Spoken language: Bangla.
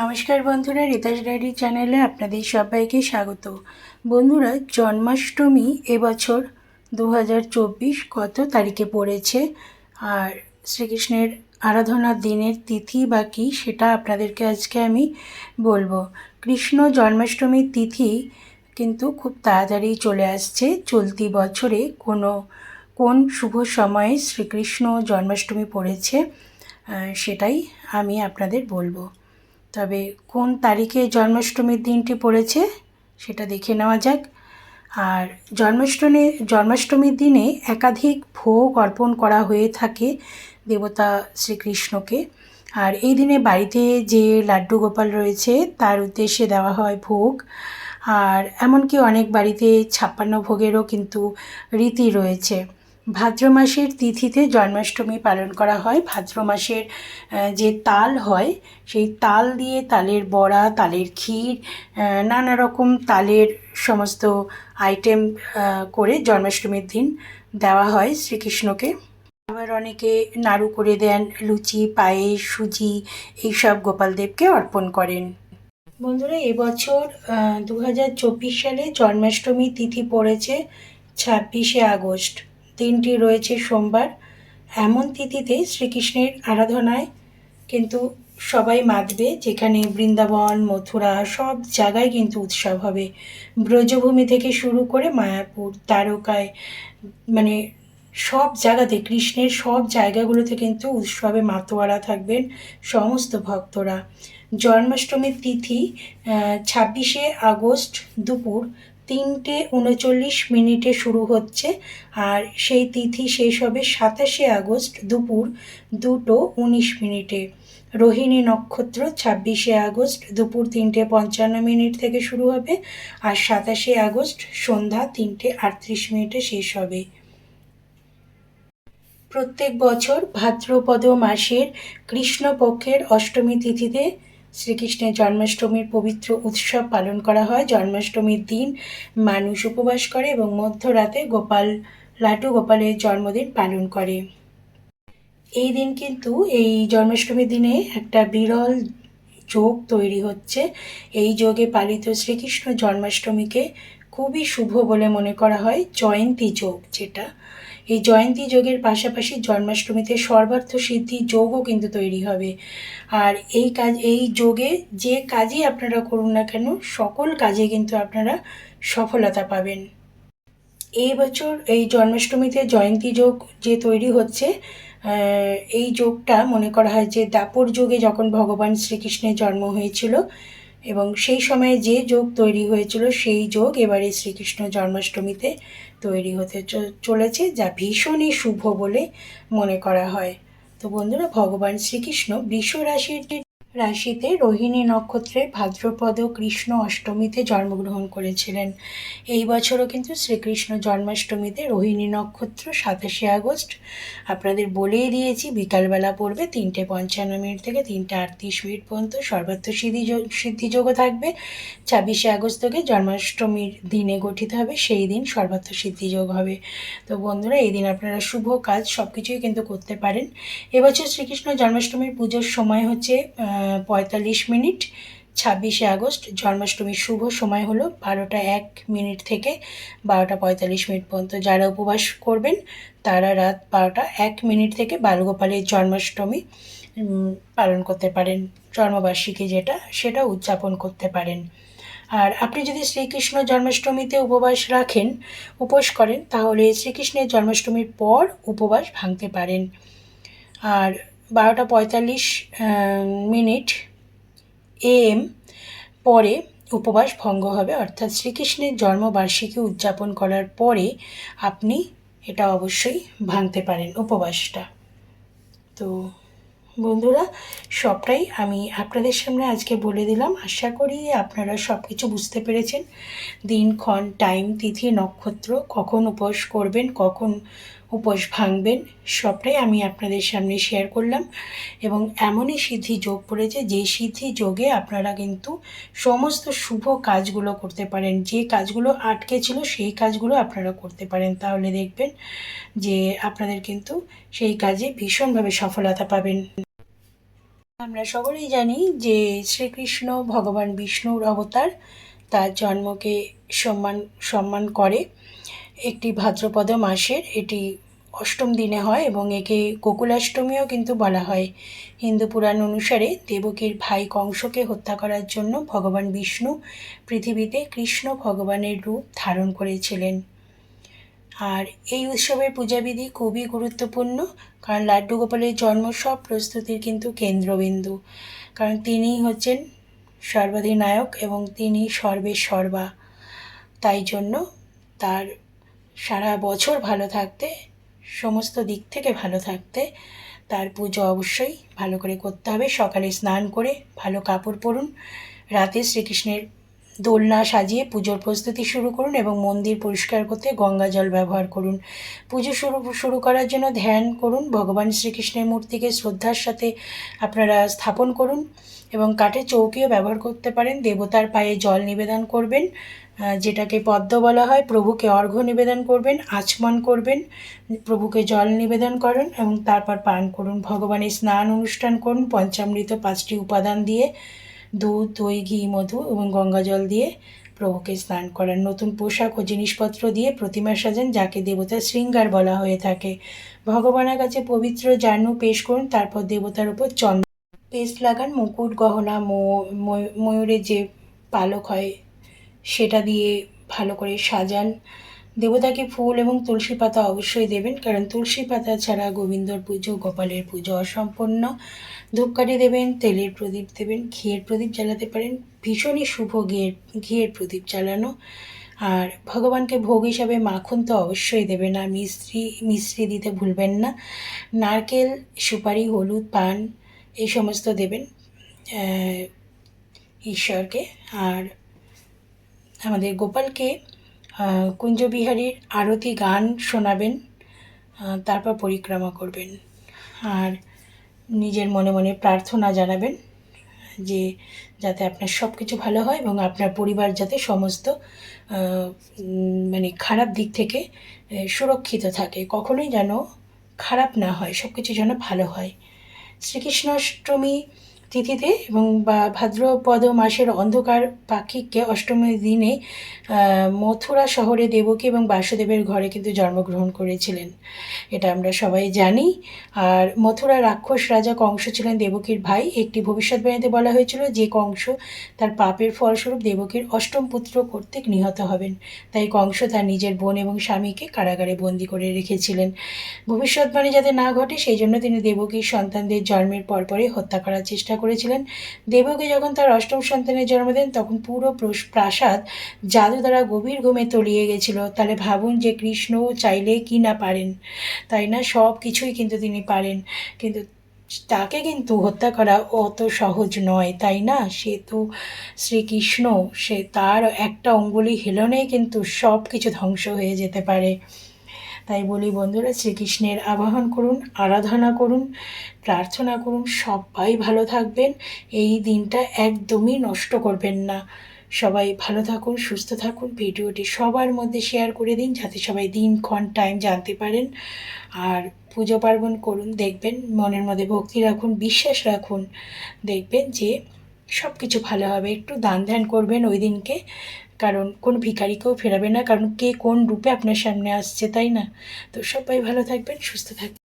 নমস্কার বন্ধুরা রিতাস ডায়েরি চ্যানেলে আপনাদের সবাইকে স্বাগত। বন্ধুরা, জন্মাষ্টমী এবছর দু হাজার চব্বিশ কত তারিখে পড়েছে? আর শ্রীকৃষ্ণের আরাধনার দিনের তিথি বা কী সেটা আপনাদেরকে আজকে আমি বলব। কৃষ্ণ জন্মাষ্টমীর তিথি কিন্তু খুব তাড়াতাড়ি চলে আসছে। চলতি বছরে কোনো, কোন শুভ সময়ে শ্রীকৃষ্ণ জন্মাষ্টমী পড়েছে সেটাই আমি আপনাদের বলব। তবে কোন তারিখে জন্মাষ্টমীর দিনটি পড়েছে সেটা দেখে নেওয়া যাক। আর জন্মাষ্টমী, জন্মাষ্টমীর দিনে একাধিক ভোগ অর্পণ করা হয়ে থাকে দেবতা শ্রীকৃষ্ণকে। আর এই দিনে বাড়িতে যে লাড্ডু গোপাল রয়েছে, তার উদ্দেশ্যে দেওয়া হয় ভোগ। আর এমনকি অনেক বাড়িতে ছাপ্পান্ন ভোগেরও কিন্তু রীতি রয়েছে। ভাদ্র মাসের তিথিতে জন্মাষ্টমী পালন করা হয়। ভাদ্র মাসের যে তাল হয়, সেই তাল দিয়ে তালের বড়া, তালের ক্ষীর নানা রকম তালের সমস্ত আইটেম করে জন্মাষ্টমীর দিন দেওয়া হয় শ্রীকৃষ্ণকে। আবার অনেকে নাড়ু করে দেন, লুচি, পায়েস, সুজি, এইসব গোপালদেবকে অর্পণ করেন। বন্ধুরা, এবছর দু হাজার চব্বিশ সালে জন্মাষ্টমী তিথি পড়েছে ছাব্বিশে আগস্ট। দিনটি রয়েছে সোমবার। এমন তিথিতে শ্রীকৃষ্ণের আরাধনায় কিন্তু সবাই মাতবে, যেখানে বৃন্দাবন, মথুরা সব জায়গায় কিন্তু উৎসব হবে। ব্রজভূমি থেকে শুরু করে মায়াপুর তারকায় মানে সব জায়গাতে, কৃষ্ণের সব জায়গাগুলোতে কিন্তু উৎসবে মাতোয়ারা থাকবেন সমস্ত ভক্তরা। জন্মাষ্টমীর তিথি ছাব্বিশে আগস্ট দুপুর তিনটে উনচল্লিশ মিনিটে শুরু হচ্ছে আর সেই তিথি শেষ হবে সাতাশে আগস্ট দুপুর দুটো উনিশ মিনিটে। রোহিণী নক্ষত্র ছাব্বিশে আগস্ট দুপুর তিনটে পঞ্চান্ন মিনিট থেকে শুরু হবে আর সাতাশে আগস্ট সন্ধ্যা তিনটে আটত্রিশ মিনিটে শেষ হবে। প্রত্যেক বছর ভাদ্রপদ মাসের কৃষ্ণপক্ষের অষ্টমী তিথিতে শ্রীকৃষ্ণের জন্মাষ্টমীর পবিত্র উৎসব পালন করা হয়। জন্মাষ্টমীর দিন মানুষ উপবাস করে এবং মধ্যরাতে গোপাল, লাটু গোপালের জন্মদিন পালন করে। এই দিন কিন্তু, এই জন্মাষ্টমীর দিনে একটা বিরল যোগ তৈরি হচ্ছে। এই যোগে পালিত শ্রীকৃষ্ণ জন্মাষ্টমীকে খুবই শুভ বলে মনে করা হয় জয়ন্তী যোগ যেটা। এই জয়ন্তী যোগের পাশাপাশি জন্মাষ্টমীতে সর্বার্থ সিদ্ধি যোগও কিন্তু তৈরি হবে। আর এই কাজ, এই যোগে যে কাজই আপনারা করুন না কেন, সকল কাজে কিন্তু আপনারা সফলতা পাবেন। এই বছর, এই জন্মাষ্টমীতে জয়ন্তী যোগ যে তৈরি হচ্ছে এই যোগটা মনে করা হয় যে দাপর যুগে যখন ভগবান শ্রীকৃষ্ণের জন্ম হয়েছিল এবং সেই সময়ে যে যোগ তৈরি হয়েছিল, সেই যোগ এবারে শ্রীকৃষ্ণ জন্মাষ্টমীতে তৈরি হতে চলেছে, যা ভীষণই শুভ বলে মনে করা হয়। তো বন্ধুরা, ভগবান শ্রীকৃষ্ণ বৃষ রাশির রাশিতে রোহিণী নক্ষত্রে ভাদ্রপদ কৃষ্ণ অষ্টমীতে জন্মগ্রহণ করেছিলেন। এই বছরও কিন্তু শ্রীকৃষ্ণ জন্মাষ্টমীতে রোহিণী নক্ষত্র সাতাশে আগস্ট। আপনাদের বলেই দিয়েছি, বিকালবেলা পড়বে তিনটে পঞ্চান্ন মিনিট থেকে তিনটে আটত্রিশ মিনিট পর্যন্ত সর্বাত্ম সিদ্ধি যোগ সিদ্ধিযোগও থাকবে। ছাব্বিশে আগস্ট থেকে জন্মাষ্টমীর দিনে গঠিত হবে, সেই দিন সর্বাত্ম সিদ্ধিযোগ হবে। তো বন্ধুরা, এই দিন আপনারা শুভ কাজ সব কিছুই কিন্তু করতে পারেন। এবছর শ্রীকৃষ্ণ জন্মাষ্টমীর পুজোর সময় হচ্ছে পঁয়তাল্লিশ মিনিট, ছাব্বিশে আগস্ট, জন্মাষ্টমীর শুভ সময় হলো বারোটা এক মিনিট থেকে বারোটা পঁয়তাল্লিশ মিনিট পর্যন্ত। যারা উপবাস করবেন, তারা রাত বারোটা এক মিনিট থেকে বালগোপালের জন্মাষ্টমী পালন করতে পারেন, জন্মবার্ষিকী যেটা, সেটা উদযাপন করতে পারেন। আর আপনি যদি শ্রীকৃষ্ণ জন্মাষ্টমীতে উপবাস রাখেন, উপোস করেন, তাহলে শ্রীকৃষ্ণের জন্মাষ্টমীর পর উপবাস ভাঙতে পারেন। আর বারোটা পঁয়তাল্লিশ মিনিট এএম পরে উপবাস ভঙ্গ হবে। অর্থাৎ শ্রীকৃষ্ণের জন্মবার্ষিকী উদযাপন করার পরে আপনি এটা অবশ্যই ভাঙতে পারেন উপবাসটা। তো বন্ধুরা, সবটাই আমি আপনাদের সামনে আজকে বলে দিলাম। আশা করি আপনারা সব কিছু বুঝতে পেরেছেন। দিনক্ষণ টাইম তিথি, নক্ষত্র কখন উপোস করবেন, কখন উপোস ভাঙবেন, সবটাই আমি আপনাদের সামনে শেয়ার করলাম। এবং এমনই সিদ্ধি যোগ পড়েছে, যে সিদ্ধি যোগে আপনারা কিন্তু সমস্ত শুভ কাজগুলো করতে পারেন। যে কাজগুলো আটকে ছিল, সেই কাজগুলো আপনারা করতে পারেন। তাহলে দেখবেন যে আপনাদের কিন্তু সেই কাজে ভীষণভাবে সফলতা পাবেন। আমরা সকলেই জানি যে শ্রীকৃষ্ণ ভগবান বিষ্ণুর অবতার, তার জন্মকে সম্মান সম্মান করে। একটি ভাদ্রপদ মাসের, এটি অষ্টম দিনে হয় এবং একে গোকুলাষ্টমীও কিন্তু বলা হয়। হিন্দু পুরাণ অনুসারে দেবকীর ভাই কংসকে হত্যা করার জন্য ভগবান বিষ্ণু পৃথিবীতে কৃষ্ণ ভগবানের রূপ ধারণ করেছিলেন। আর এই উৎসবের পূজাবিধি খুবই গুরুত্বপূর্ণ, কারণ লাড্ডু গোপালের জন্ম সব প্রস্তুতির কিন্তু কেন্দ্রবিন্দু। কারণ তিনিই হচ্ছেন সর্বাধিনায়ক এবং তিনি সর্বের সর্বা তাই জন্য তার সারা বছর ভালো থাকতে, সমস্ত দিক থেকে ভালো থাকতে, তার পুজো অবশ্যই ভালো করে করতে হবে। সকালে স্নান করে ভালো কাপড় পরুন, রাতে শ্রীকৃষ্ণের দোলনা সাজিয়ে পুজোর প্রস্তুতি শুরু করুন এবং মন্দির পরিষ্কার করতে গঙ্গা জল ব্যবহার করুন। পুজো শুরু শুরু করার জন্য ধ্যান করুন, ভগবান শ্রীকৃষ্ণের মূর্তিকে শ্রদ্ধার সাথে আপনারা স্থাপন করুন এবং কাঠের চৌকিও ব্যবহার করতে পারেন। দেবতার পায়ে জল নিবেদন করবেন যেটাকে পদ্ম বলা হয়, প্রভুকে অর্ঘ্য নিবেদন করবেন, আচমন করবেন, প্রভুকে জল নিবেদন করেন এবং তারপর পান করুন। ভগবানের স্নান অনুষ্ঠান করুন, পঞ্চামৃত পাঁচটি উপাদান দিয়ে, দুধ, দই, ঘি, মধু এবং গঙ্গা জল দিয়ে প্রভুকে স্নান করান। নতুন পোশাক ও জিনিসপত্র দিয়ে প্রতিমা সাজান, যাকে দেবতার শৃঙ্গার বলা হয়ে থাকে। ভগবানের কাছে পবিত্র জানু পেশ করুন, তারপর দেবতার উপর চন্দ্র পেস্ট লাগান। মুকুট, গহনা ময়ূরের যে পালক হয় সেটা দিয়ে ভালো করে সাজান। দেবতাকে ফুল এবং তুলসী পাতা অবশ্যই দেবেন, কারণ তুলসী পাতা ছাড়া গোবিন্দর পুজো, গোপালের পুজো অসম্পূর্ণ। ধূপকাঠি দেবেন, তেলের প্রদীপ দেবেন, ঘিয়ের প্রদীপ জ্বালাতে পারেন, ভীষণই শুভ ঘিয়ের ঘিয়ের প্রদীপ জ্বালানো। আর ভগবানকে ভোগ হিসাবে মাখন তো অবশ্যই দেবেন, আর মিশ্রি মিশ্রি দিতে ভুলবেন না। নারকেল, সুপারি, হলুদ, পান, এই সমস্ত দেবেন ঈশ্বরকে। আর আমাদের গোপালকে কুঞ্জবিহারীর আরতি গান শোনাবেন তারপর পরিক্রমা করবেন। আর নিজের মনে মনে প্রার্থনা জানাবেন যে যাতে আপনার সব কিছু ভালো হয় এবং আপনার পরিবার যাতে সমস্ত মানে খারাপ দিক থেকে সুরক্ষিত থাকে। কখনোই যেন খারাপ না হয় সব কিছু যেন ভালো হয়। শ্রীকৃষ্ণাষ্টমী তিথিতে এবং বা ভাদ্রপদ মাসের অন্ধকার পাক্ষিককে অষ্টমীর দিনে মথুরা শহরে দেবকী এবং বাসুদেবের ঘরে কিন্তু জন্মগ্রহণ করেছিলেন। এটা আমরা সবাই জানি। আর মথুরা রাক্ষস রাজা কংস ছিলেন দেবকীর ভাই। একটি ভবিষ্যৎবাণীতে বলা হয়েছিল, যে কংস তার পাপের ফলস্বরূপ দেবকীর অষ্টম পুত্র কর্তৃক নিহত হবেন। তাই কংস তার নিজের বোন এবং স্বামীকে কারাগারে বন্দি করে রেখেছিলেন। ভবিষ্যৎবাণী যাতে না ঘটে, সেই জন্য তিনি দেবকীর সন্তানদের জন্মের পরপরই হত্যা করার চেষ্টা করেছিলেন। দেবকে যখন তার অষ্টম সন্তানের জন্ম দেন, তখন পুরো প্রাসাদ জাদু দ্বারা গভীর ঘুমে তলিয়ে গেছিল। তাহলে ভাবুন যে কৃষ্ণ চাইলে কি না পারেন। তাই না? সব কিছুই কিন্তু তিনি পারেন। কিন্তু তাকে কিন্তু হত্যা করা অত সহজ নয়, তাই না? সে তো শ্রীকৃষ্ণ, সে তার একটা অঙ্গুলি হেলনে কিন্তু সব কিছু ধ্বংস হয়ে যেতে পারে। তাই বলি বন্ধুরা, শ্রীকৃষ্ণের আবাহন করুন, আরাধনা করুন, প্রার্থনা করুন, সবাই ভালো থাকবেন। এই দিনটা একদমই নষ্ট করবেন না। সবাই ভালো থাকুন, সুস্থ থাকুন। ভিডিওটি সবার মধ্যে শেয়ার করে দিন, যাতে সবাই দিনক্ষণ টাইম জানতে পারেন। আর পুজো পার্বণ করুন, দেখবেন, মনের মধ্যে ভক্তি রাখুন, বিশ্বাস রাখুন। দেখবেন যে সব কিছু ভালো হবে। একটু দান ধ্যান করবেন ওই দিনকে। কারণ কোন ভিকারিকেও ফেরাবে না, কারণ কে কোন রূপে আপনার সামনে আসছে, তাই না? তো সবাই ভালো থাকবেন, সুস্থ থাকবেন।